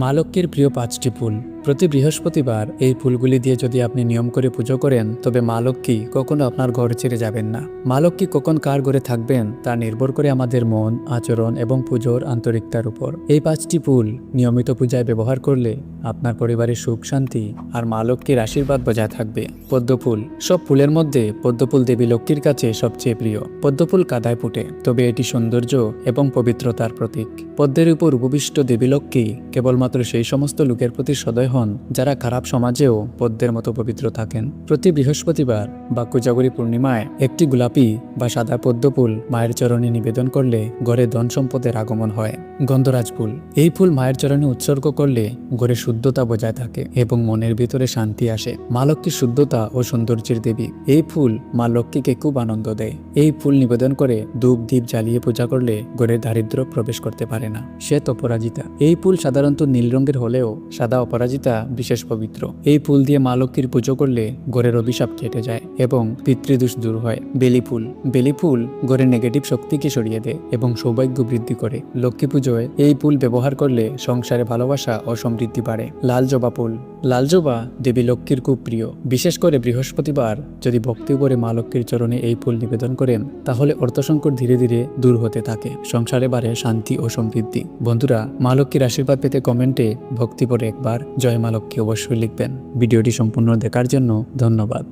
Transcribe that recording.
মা লক্ষ্মীর প্রিয় পাঁচটি ফুল। প্রতি বৃহস্পতিবার এই ফুলগুলি দিয়ে যদি আপনি নিয়ম করে পুজো করেন, তবে মা লক্ষ্মী কখনো আপনার ঘর ছেড়ে যাবেন না। মা লক্ষ্মী কখন কার ঘরে থাকবেন, তা নির্ভর করে আমাদের মন, আচরণ এবং পুজোর আন্তরিকতার উপর। এই পাঁচটি ফুল নিয়মিত পূজায় ব্যবহার করলে আপনার পরিবারের সুখ, শান্তি আর মা লক্ষ্মীর আশীর্বাদ বজায় থাকবে। পদ্মফুল সব ফুলের মধ্যে পদ্মফুল দেবী লক্ষ্মীর কাছে সবচেয়ে প্রিয়। পদ্মফুল কাদায় ফুটে, তবে এটি সৌন্দর্য এবং পবিত্রতার প্রতীক। পদ্মের উপর উপবিষ্ট দেবী লক্ষ্মী কেবলমাত্র সেই সমস্ত লোকের প্রতি সদয় যারা খারাপ সমাজেও পদ্মের মতো পবিত্র থাকেন। প্রতি বৃহস্পতিবার বা পূর্ণিমায় একটি গোলাপি বা সাদা পদ্মফুল মায়ের চরণে নিবেদন করলে ঘরে ধন সম্পদের আগমন হয়। গন্ধরাজ ফুল, এই ফুল মায়ের চরণে উৎসর্গ করলে ঘরে শুদ্ধতা বজায় থাকে এবং মনের ভিতরে শান্তি আসে। মা লক্ষ্মীর শুদ্ধতা ও সৌন্দর্যের দেবী, এই ফুল মা লক্ষ্মীকে খুব আনন্দ দেয়। এই ফুল নিবেদন করে ধূপ দ্বীপ জ্বালিয়ে পূজা করলে ঘরে দারিদ্র প্রবেশ করতে পারে না। শ্বেত অপরাজিতা, এই ফুল সাধারণত নীল রঙের হলেও সাদা অপরাজিতা বিশেষ পবিত্র। এই ফুল দিয়ে মা লক্ষ্মীর পুজো করলে ঘরের অভিশাপ কেটে যায় এবং পিতৃদোষ দূর হয়। বেলি ফুল। বেলি ফুল ঘরের নেগেটিভ শক্তিকে সরিয়ে দেয় এবং সৌভাগ্য বৃদ্ধি করে। লক্ষ্মী পুজোয় এই ফুল ব্যবহার করলে সংসারে ভালোবাসা ও সমৃদ্ধি বাড়ে। লাল জবা ফুল। লাল জবা দেবী লক্ষ্মীর খুব প্রিয়। বিশেষ করে বৃহস্পতিবার যদি ভক্তি করে মা লক্ষ্মীর চরণে এই ফুল নিবেদন করেন, তাহলে অর্থসংকট ধীরে ধীরে দূর হতে থাকে। সংসারে বাড়ে শান্তি ও সমৃদ্ধি। বন্ধুরা, মা লক্ষ্মীর আশীর্বাদ পেতে কমেন্টে ভক্তি পরে একবার। জয় মা অবশ্যই লিখবেন। ভিডিওটি সম্পূর্ণ দেখার জন্য ধন্যবাদ।